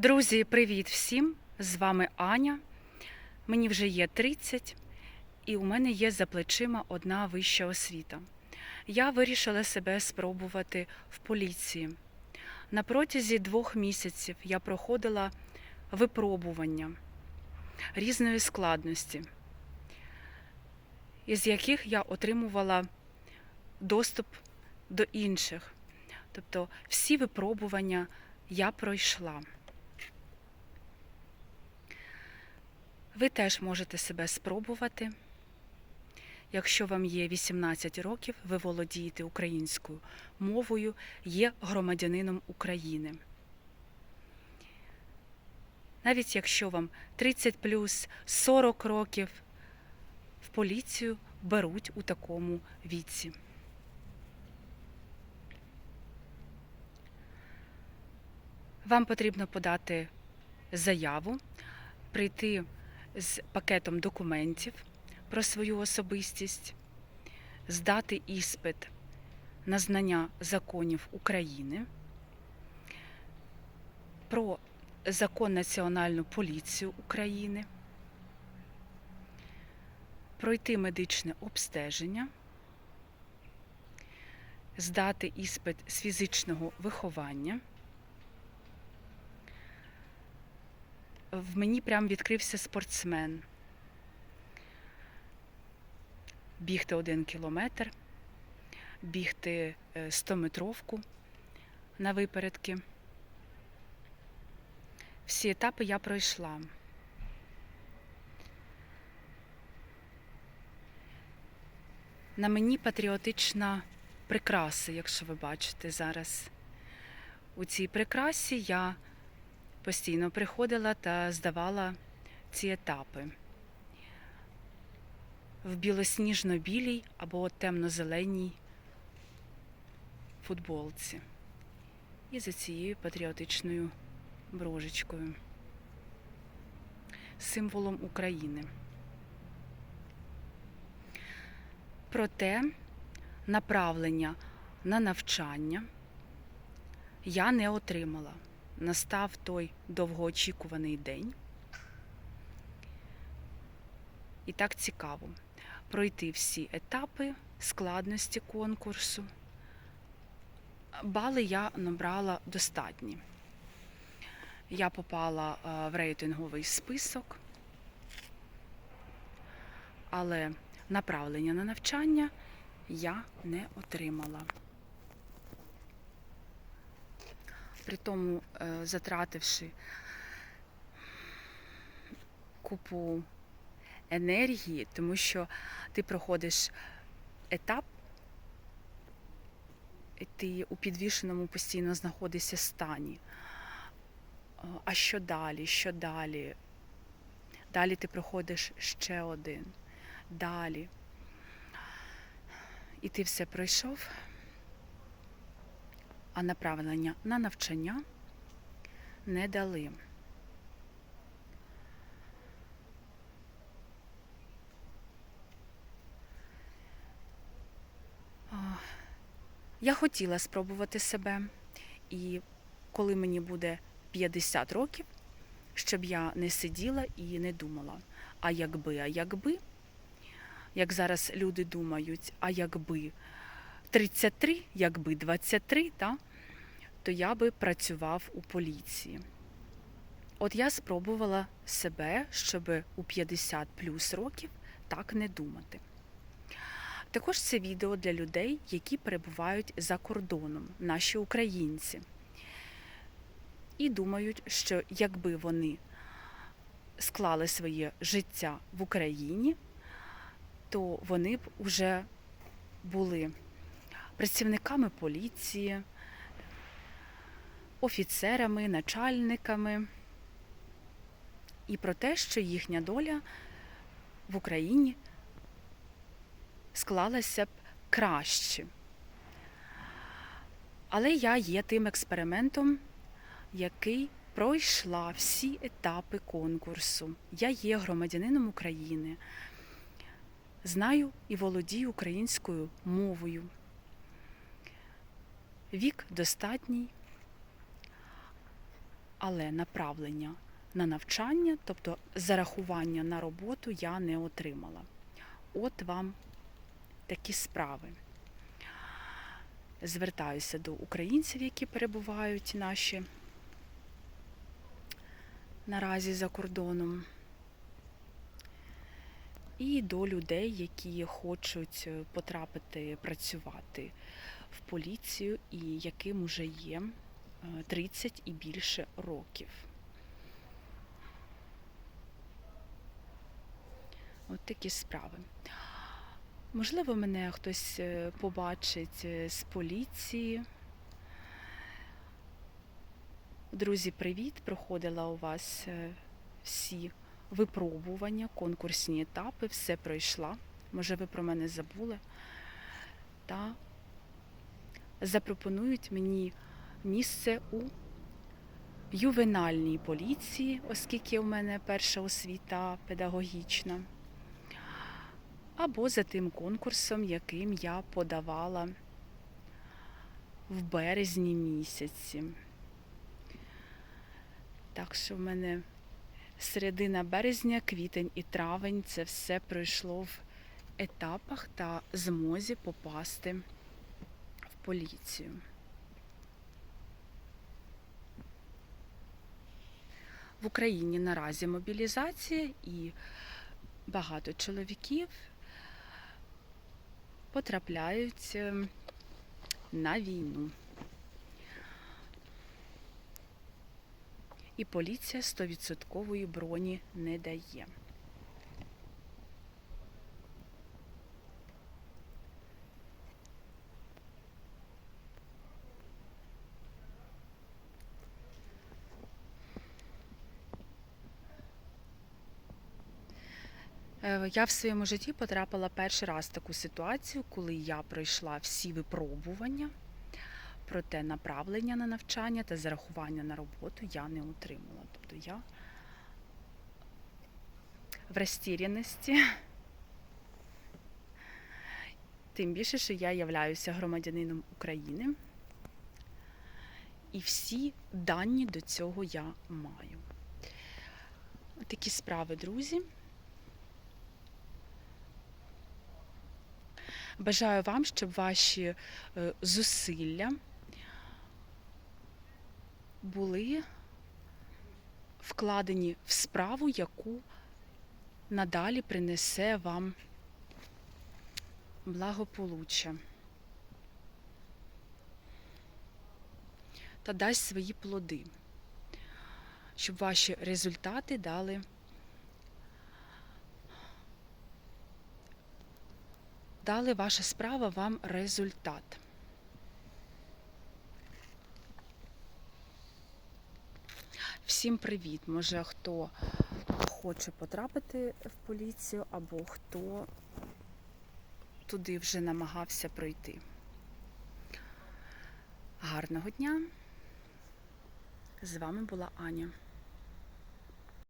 Друзі, привіт всім! З вами Аня. Мені вже є 30, і у мене є за плечима одна вища освіта. Я вирішила себе спробувати в поліції. На протязі двох місяців я проходила випробування різної складності, із яких я отримувала доступ до інших. Тобто всі випробування я пройшла. Ви теж можете себе спробувати. Якщо вам є 18 років, ви володієте українською мовою, є громадянином України. Навіть якщо вам 30 плюс 40 років, в поліцію беруть у такому віці. Вам потрібно подати заяву, прийти з пакетом документів про свою особистість, здати іспит на знання законів України, про закон Національну поліцію України, пройти медичне обстеження, здати іспит з фізичного виховання. В мені прям відкрився спортсмен. Бігти один кілометр, бігти 100-метровку на випередки. Всі етапи я пройшла. На мені патріотична прикраса, якщо ви бачите зараз. У цій прикрасі я постійно приходила та здавала ці етапи. В білосніжно-білій або темно-зеленій футболці. І за цією патріотичною брожечкою, символом України. Проте направлення на навчання я не отримала настав той довгоочікуваний день. І так цікаво пройти всі етапи складності конкурсу. Бали я набрала достатні. Я попала в рейтинговий список, але направлення на навчання я не отримала. При тому е, затративши купу енергії, тому що ти проходиш етап, і ти у підвішеному постійно знаходишся стані. Е, а що далі? Що далі? Далі ти проходиш ще один. Далі. І ти все пройшов а направлення на навчання не дали. Я хотіла спробувати себе, і коли мені буде 50 років, щоб я не сиділа і не думала, а якби, а якби, як зараз люди думають, а якби 33, якби 23, та, то я би працював у поліції. От я спробувала себе, щоб у 50 плюс років так не думати. Також це відео для людей, які перебувають за кордоном, наші українці, і думають, що якби вони склали своє життя в Україні, то вони б уже були працівниками поліції, офіцерами, начальниками і про те, що їхня доля в Україні склалася б краще. Але я є тим експериментом, який пройшла всі етапи конкурсу. Я є громадянином України, знаю і володію українською мовою. Вік достатній. але направлення на навчання, тобто зарахування на роботу, я не отримала. От вам такі справи. Звертаюся до українців, які перебувають наші наразі за кордоном, і до людей, які хочуть е, потрапити працювати в поліцію і яким уже є е, 30 і більше років. От такі справи. Можливо, мене хтось е, побачить е, з поліції. Друзі, привіт! Проходила у вас е, всі випробування, конкурсні етапи, все пройшла. Може, ви про мене забули. Та запропонують мені місце у ювенальній поліції, оскільки у мене перша освіта педагогічна або за тим конкурсом, яким я подавала в березні місяці. Так що в мене середина березня, квітень і травень це все пройшло в етапах та змозі попасти поліцію. В Україні наразі мобілізація і багато чоловіків потрапляють е, на війну. І поліція 100% броні не дає. Я в своєму житті потрапила перший раз в таку ситуацію, коли я пройшла всі випробування, проте направлення на навчання та зарахування на роботу я не отримала. Тобто я в розтіряності. Тим більше, що я являюся громадянином України. І всі дані до цього я маю. Такі справи, друзі. Бажаю вам, щоб ваші е, зусилля були вкладені в справу, яку надалі принесе вам благополуччя. Та дасть свої плоди, щоб ваші результати дали дали ваша справа вам результат. Всім привіт! Може хто хоче потрапити в поліцію або хто туди вже намагався пройти. Гарного дня! З вами була Аня.